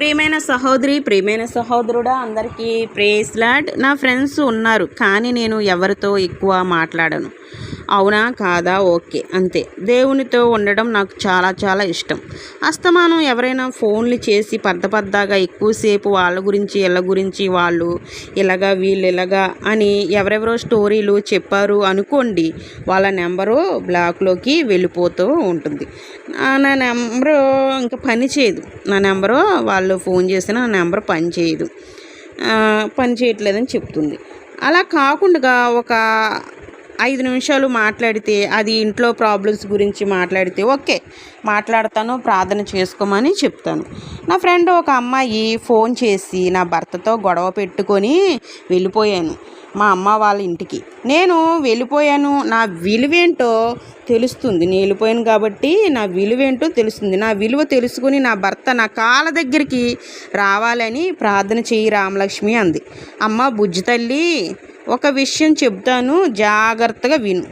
ప్రియమైన సహోదరి ప్రియమైన సహోదరుడా అందరికీ ప్రేస్లాట్ నా ఫ్రెండ్స్ ఉన్నారు కానీ నేను ఎవరితో ఎక్కువ మాట్లాడను. అవునా? కాదా? ఓకే. అంతే. దేవునితో ఉండడం నాకు చాలా చాలా ఇష్టం. అస్తమానం ఎవరైనా ఫోన్లు చేసి పెద్ద పెద్దగా ఎక్కువసేపు వాళ్ళ గురించి వీళ్ళ గురించి వాళ్ళు ఇలాగా వీళ్ళు ఇలాగా అని ఎవరెవరో స్టోరీలు చెప్పారు అనుకోండి వాళ్ళ నెంబరు బ్లాక్లోకి వెళ్ళిపోతూ ఉంటుంది. నా నెంబరు ఇంకా పని చేయదు. నా నెంబరు వాళ్ళు ఫోన్ చేసిన నా నెంబర్ పని చేయదు. పని చేయట్లేదని చెప్తుంది. అలా కాకుండా ఒక ఐదు నిమిషాలు మాట్లాడితే అది ఇంట్లో ప్రాబ్లమ్స్ గురించి మాట్లాడితే ఓకే మాట్లాడతాను ప్రార్థన చేసుకోమని చెప్తాను. నా ఫ్రెండ్ ఒక అమ్మాయి ఫోన్ చేసి నా భర్తతో గొడవ పెట్టుకొని వెళ్ళిపోయాను. మా అమ్మ వాళ్ళ ఇంటికి. నేను వెళ్ళిపోయాను. నా విలువేంటో తెలుస్తుంది. నేను వెళ్ళిపోయాను కాబట్టి నా విలువేంటో తెలుస్తుంది. నా విలువ తెలుసుకుని నా భర్త నా కాళ్ళ దగ్గరికి రావాలని ప్రార్థన చేయి రామలక్ష్మి అంది. అమ్మ బుజ్జి తల్లి ఒక విషయం చెప్తాను జాగ్రత్తగా విను.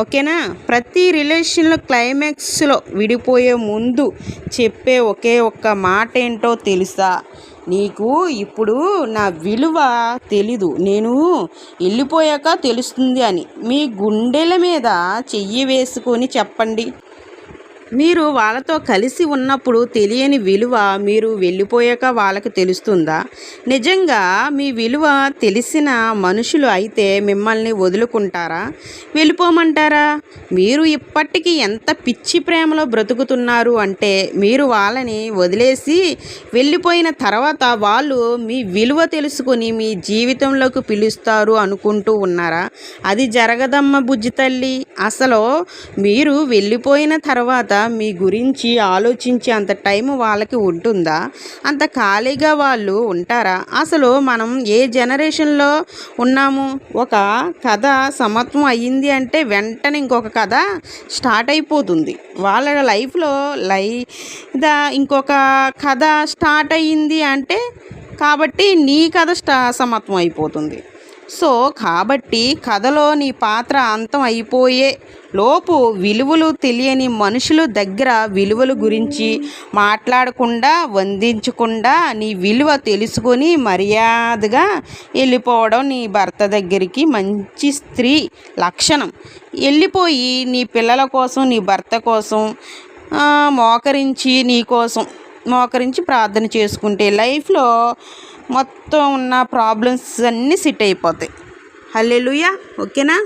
ఓకేనా? ప్రతి రిలేషన్లో క్లైమాక్స్లో విడిపోయే ముందు చెప్పే ఒకే ఒక్క మాట ఏంటో తెలుసా? నీకు ఇప్పుడు నా విలువ తెలీదు. నేను వెళ్ళిపోయాక తెలుస్తుంది అని. మీ గుండెల మీద చెయ్యి వేసుకొని చెప్పండి. మీరు వాళ్ళతో కలిసి ఉన్నప్పుడు తెలియని విలువ మీరు వెళ్ళిపోయాక వాళ్ళకి తెలుస్తుందా? నిజంగా మీ విలువ తెలిసిన మనుషులు అయితే మిమ్మల్ని వదులుకుంటారా? వెళ్ళిపోమంటారా? మీరు ఇప్పటికీ ఎంత పిచ్చి ప్రేమలో బ్రతుకుతున్నారు అంటే మీరు వాళ్ళని వదిలేసి వెళ్ళిపోయిన తర్వాత వాళ్ళు మీ విలువ తెలుసుకొని మీ జీవితంలోకి పిలుస్తారు అనుకుంటూ ఉన్నారా? అది జరగదమ్మ బుజ్జి తల్లి. అసలు మీరు వెళ్ళిపోయిన తర్వాత మీ గురించి ఆలోచించే అంత టైం వాళ్ళకి ఉంటుందా? అంత ఖాళీగా వాళ్ళు ఉంటారా? అసలు మనం ఏ జనరేషన్లో ఉన్నాము? ఒక కథ సమత్వం అయ్యింది అంటే వెంటనే ఇంకొక కథ స్టార్ట్ అయిపోతుంది. వాళ్ళ లైఫ్లో లై దా ఇంకొక కథ స్టార్ట్ అయ్యింది అంటే కాబట్టి నీ కథ స్టా సమత్వం అయిపోతుంది. సో కాబట్టి కథలో నీ పాత్ర అంతం అయిపోయే లోపు విలువలు తెలియని మనుషుల దగ్గర విలువల గురించి మాట్లాడకుండా వందించకుండా నీ విలువ తెలుసుకొని మర్యాదగా వెళ్ళిపోవడం నీ భర్త దగ్గరికి మంచి స్త్రీ లక్షణం. వెళ్ళిపోయి నీ పిల్లల కోసం నీ భర్త కోసం మోకరించి నీ కోసం మోకరించి ప్రార్థన చేసుకుంటే లైఫ్లో మొత్తం ఉన్న ప్రాబ్లమ్స్ అన్నీ సెట్ అయిపోతాయి. హల్లెలూయా ఓకేనా